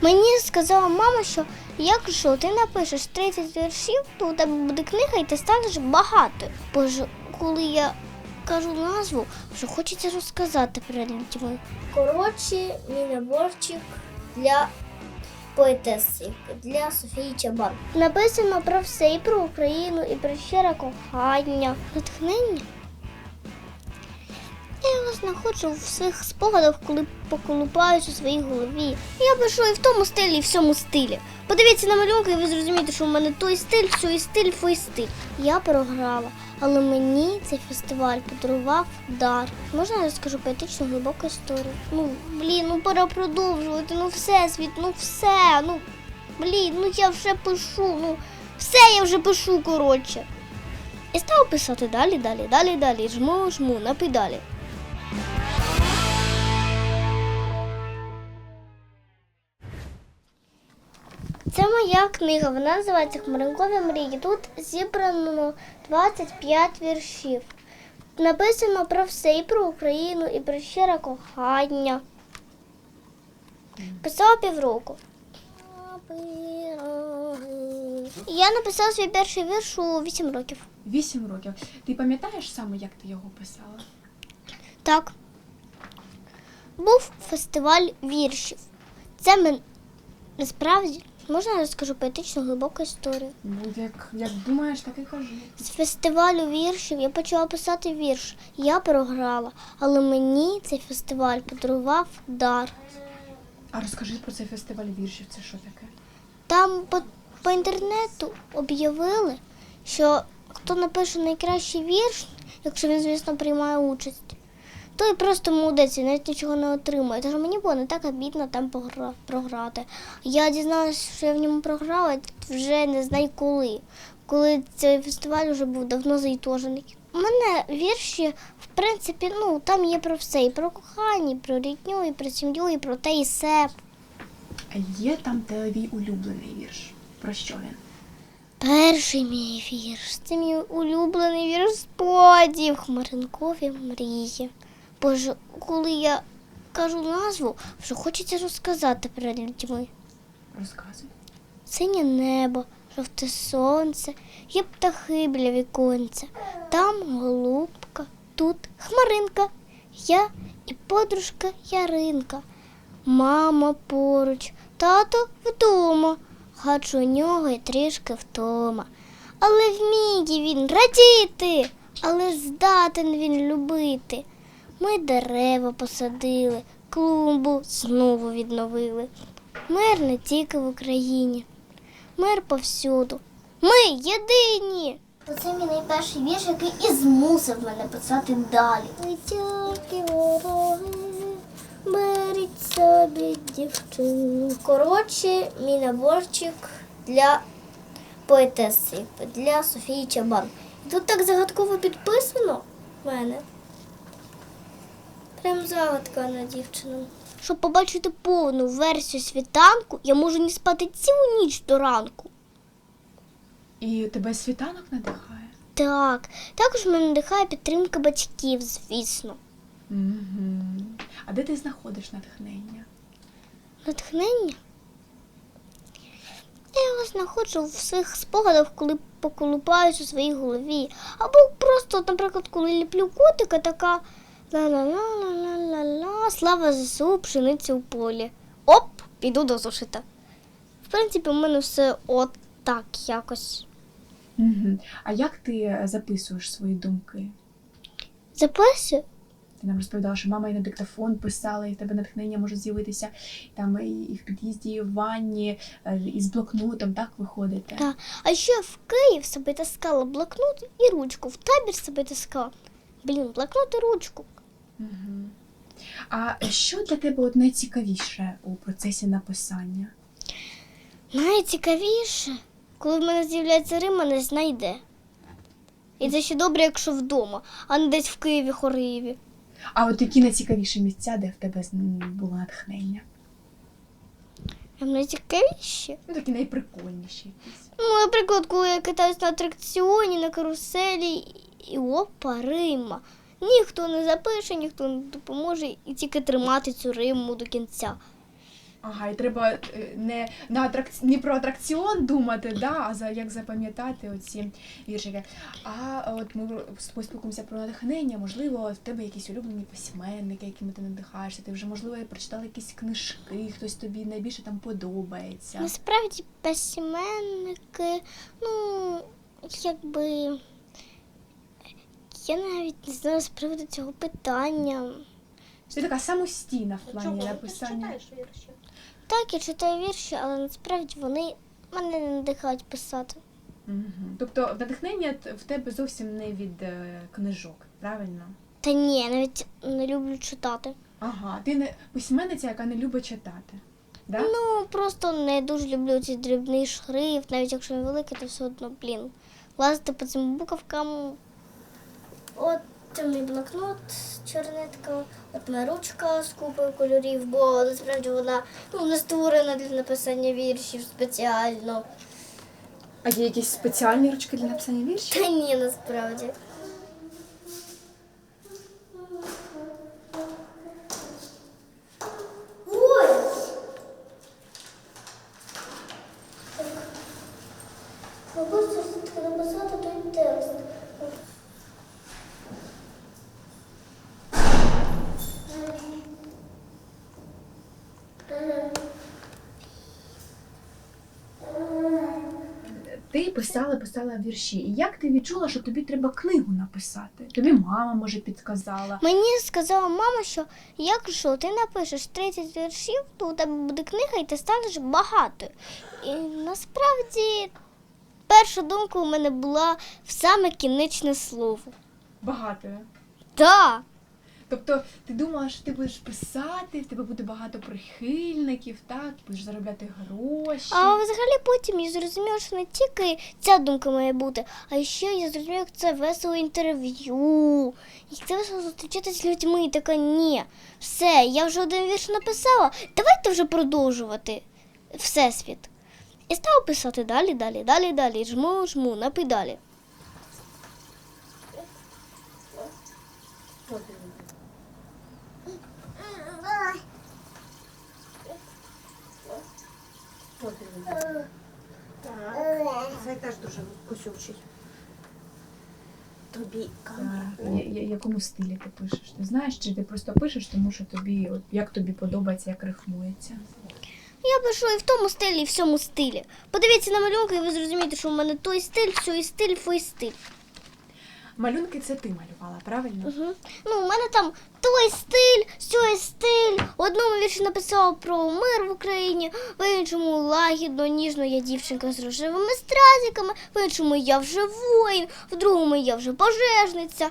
Мені сказала мама, що якщо ти напишеш 30 віршів, то у тебе буде книга і ти станеш багатою. Боже, коли я кажу назву, вже хочеться розказати перед людьми. Коротше, мій наборчик для поетеси, для Софії Чабан. Написано про все і про Україну, і про щире кохання. Натхнення. Я його знаходжу в своїх спогадах, коли поколупаюсь у своїй голові. Я пишу і в тому стилі, і в цьому стилі. Подивіться на малюнки, і ви зрозумієте, що в мене той стиль, той стиль, той стиль. Я програла, але мені цей фестиваль подарував дар. Можна я розкажу поетичну глибоку історію? Ну, блін, ну пора продовжувати. Ну все, світ, ну все. Ну блін, ну я вже пишу. Ну все я вже пишу, коротше. І став писати далі, далі, далі, далі. Жму, жму на педалі. Моя книга. Вона називається Хмаринкові мрії. Тут зібрано 25 віршів. Написано про все і про Україну, і про щире кохання. Писала півроку. Я написала свій перший вірш у 8 років. Вісім років. Ти пам'ятаєш саме, як ти його писала? Так. Був фестиваль віршів. Це мен... насправді можна я розкажу поетичну глибоку історію. Ну, як, як думаєш, так і кажи. З фестивалю віршів я почала писати вірш. Я програла, але мені цей фестиваль подарував дар. А розкажи про цей фестиваль віршів. Це що таке? Там по, по інтернету об'явили, що хто напише найкращий вірш, якщо він, звісно, приймає участь, той просто молодець і навіть нічого не отримує. Тож мені було не так обідно там програти. Я дізналася, що я в ньому програла вже не знаю коли. Коли цей фестиваль вже був давно заітожений. У мене вірші, в принципі, ну там є про все, і про кохання, і про рідню, і про сім'ю, і про те, і се. А є там твій улюблений вірш. Про що він? Перший мій вірш. Це мій улюблений вірш сподів Хмаринкові мрії. Боже, коли я кажу назву, вже хочеться розказати перед людьми. Розказуй. Синє небо, жовте сонце, є птахи біля віконця. Там голубка, тут хмаринка, я і подружка Яринка. Мама поруч, тато вдома, хоч у нього й трішки втома. Але вміє він радіти, але здатен він любити. Ми дерева посадили, клумбу знову відновили. Мир не тільки в Україні, мир повсюду. Ми єдині. Оце мій найперший вірш, який і змусив мене писати далі. Витяки вороги, беріть собі дівчину. Коротше, мій наборчик для поетеси, для Софії Чабан. Тут так загадково підписано в мене. Прям загадка на дівчину. Щоб побачити повну версію світанку, я можу не спати цілу ніч до ранку. І тебе світанок надихає? Так, також мене надихає підтримка батьків, звісно. Угу. А де ти знаходиш натхнення? Натхнення. Я його знаходжу в своїх спогадах, коли поколупаюсь у своїй голові. Або просто, наприклад, коли ліплю котика, така ла-ла-ла-ла-ла-ла, слава ЗСУ, пшениці у полі. Оп, піду до зошита. В принципі, у мене все от так якось. Угу. А як ти е, записуєш свої думки? Записую. Ти нам розповідала, що мама і на диктофон писала, і в тебе натхнення може з'явитися там і і в під'їзді, і в ванні, е, і з блокнотом, так виходите? Так. А ще в Київ собі таскала блокнот і ручку. В табір собі таскала. Блін, блокнот і ручку. Угу. А що для тебе от найцікавіше у процесі написання? Найцікавіше, коли в мене з'являється Рим, мене знайде. І це ще добре, якщо вдома, а не десь в Києві, Хориєві. А от які найцікавіші місця, де в тебе було натхнення? Прям найцікавіше. Ну, такі найприкольніші якісь. Ну, наприклад, коли я катаюсь на атракціоні, на каруселі, і опа, Рима. Ніхто не запише, ніхто не допоможе, і тільки тримати цю Риму до кінця. Ага, і треба е, не, на атракці... не про атракціон думати, да, а за як запам'ятати оці віршики. А от ми з тобою спілкуємося про натхнення. Можливо, в тебе якісь улюблені письменники, якими ти надихаєшся. Ти вже можливо прочитала якісь книжки, хтось тобі найбільше там подобається. Насправді письменники, ну, якби. Я навіть не знаю з приводу цього питання. Ти така самостійна в плані Чого? Ти написання. читаєш вірші? Так, я читаю вірші, але насправді вони мене не надихають писати. Угу. Тобто натхнення в тебе зовсім не від е, книжок, правильно? Та ні, я навіть не люблю читати. Ага, ти не письменниця, яка не любить читати. Да? Ну, просто не дуже люблю цей дрібний шрифт, навіть якщо він великий, то все одно, блін. Лазити по цим буковкам. От мій блокнот, чернитка, от моя ручка з купою кольорів, бо насправді вона ну, не створена для написання віршів спеціально. А є якісь спеціальні ручки для написання віршів? Та ні, насправді. Ти писала, писала вірші. І як ти відчула, що тобі треба книгу написати? Тобі мама, може, підказала. Мені сказала мама, що якщо ти напишеш 30 віршів, то у тебе буде книга і ти станеш багатою. І насправді перша думка у мене була в саме кінечне слово. Багатою. Так. Тобто ти думала, що ти будеш писати, в тебе буде багато прихильників, так, будеш заробляти гроші. А взагалі потім я зрозуміла, що не тільки ця думка має бути, а ще я зрозуміла, як це весело інтерв'ю, як це весело зустрічатися з людьми. І така ні, все, я вже один вірш написала, давайте вже продовжувати всесвіт. І стала писати далі, далі, далі, далі, жму, жму на педалі. От він. От він. Так. Цей теж дуже кусючий. Тобі камера. Так, я- я- якому стилі ти пишеш? Ти знаєш, чи ти просто пишеш, тому що тобі, от, як тобі подобається, як рифмується? Я пишу і в тому стилі, і в цьому стилі. Подивіться на малюнки, і ви зрозумієте, що в мене той стиль, сьой стиль, фой стиль. Малюнки це ти малювала, правильно? Угу. Ну, у мене там той стиль, сьой стиль. В одному вірші написала про мир в Україні, в іншому лагідно, ніжно я дівчинка з рожевими стразиками, в іншому я вже воїн, в другому я вже пожежниця.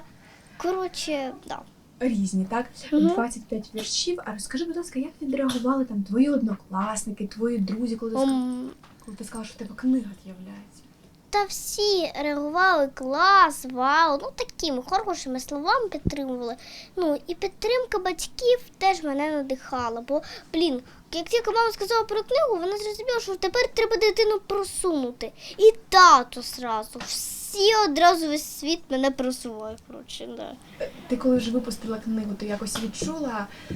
Коротше, да. Різні, так? Мгм. 25 віршів. А розкажи, будь ласка, як відреагували там твої однокласники, твої друзі, коли ти, Ом, коли ти сказала, що в тебе книга з'являється? Та всі реагували клас, вау, ну такими хорошими словами підтримували. Ну і підтримка батьків теж мене надихала. Бо, блін, як тільки мама сказала про книгу, вона зрозуміла, що тепер треба дитину просунути. І тато зразу. Всі одразу весь світ мене. Коротше, да. Е, Ти коли вже випустила книгу, ти якось відчула, е,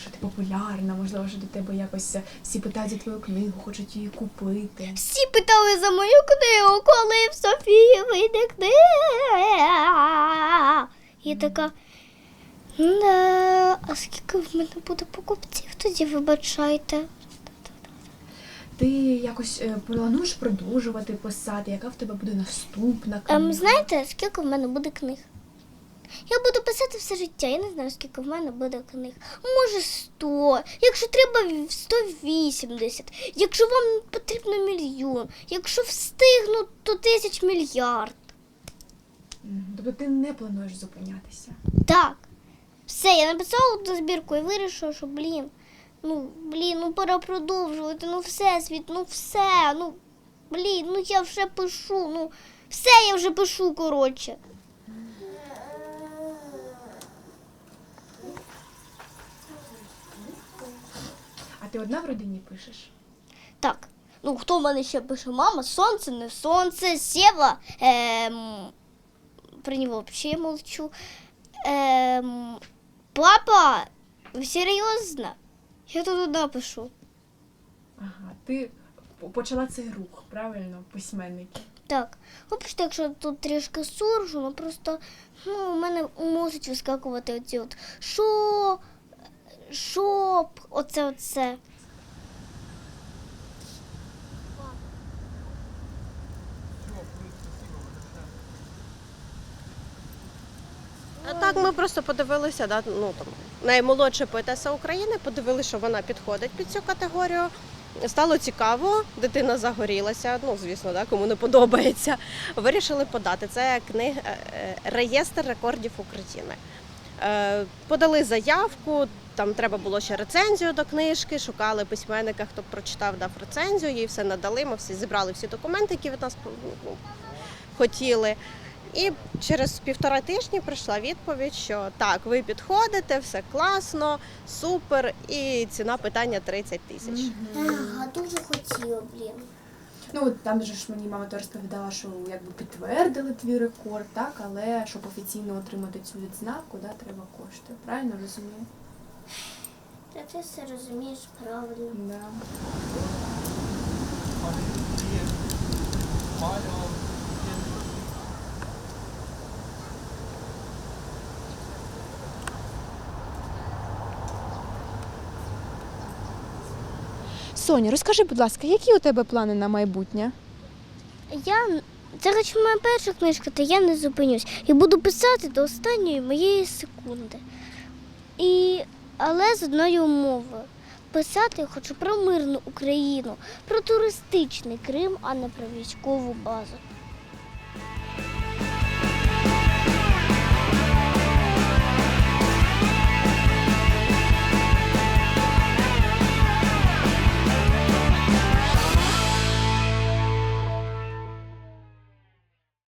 що ти популярна, можливо, що до тебе якось е, всі питають за твою книгу, хочуть її купити. Всі питали за мою книгу, коли в Софії вийде книга. Я така. Да, а скільки в мене буде покупців, тоді вибачайте. Ти якось е, плануєш продовжувати писати, яка в тебе буде наступна книга? Ем, знаєте, скільки в мене буде книг? Я буду писати все життя, я не знаю, скільки в мене буде книг. Може 100, якщо треба 180, якщо вам потрібно мільйон, якщо встигну, то тисяч мільярд. Тобто ти не плануєш зупинятися. Так. Все, я написала одну збірку і вирішила, що блін. Ну, блін, ну пора продовжувати, ну все, світ, ну все, ну блін, ну я вже пишу, ну все я вже пишу, коротше. А ти одна в родині пишеш? Так. Ну, хто в мене ще пише? Мама, сонце, не сонце, Сєва. Ем, про нього взагалі молчу. Ем, папа, серйозно? Я тут одна пишу. Ага, ти почала цей рух, правильно, письменники. Так, вибачте, якщо тут трішки суржу, ну просто ну, у мене мусить вискакувати оці от що, щоб, оце оце. А Так, ми просто подивилися, да, ну там наймолодша поетеса України, подивилися, що вона підходить під цю категорію. Стало цікаво, дитина загорілася. Ну, звісно, да, кому не подобається. Вирішили подати. Це книга е, реєстр рекордів України. Е, Подали заявку, там треба було ще рецензію до книжки, шукали письменника, хто прочитав, дав рецензію, їй все надали. Ми всі зібрали всі документи, які від нас ну, хотіли. І через півтора тижні прийшла відповідь, що так, ви підходите, все класно, супер, і ціна питання 30 тисяч. Ага, дуже хотіла, блін. Ну, там же ж мені мама то розповідала, що якби підтвердили твій рекорд, так, але щоб офіційно отримати цю відзнаку, да, треба кошти. Правильно розумію? Та ти все розумієш правильно. Да. Соня, розкажи, будь ласка, які у тебе плани на майбутнє? Я це хоч моя перша книжка, та я не зупинюсь. І буду писати до останньої моєї секунди. І... Але з одною умовою. Писати я хочу про мирну Україну, про туристичний Крим, а не про військову базу.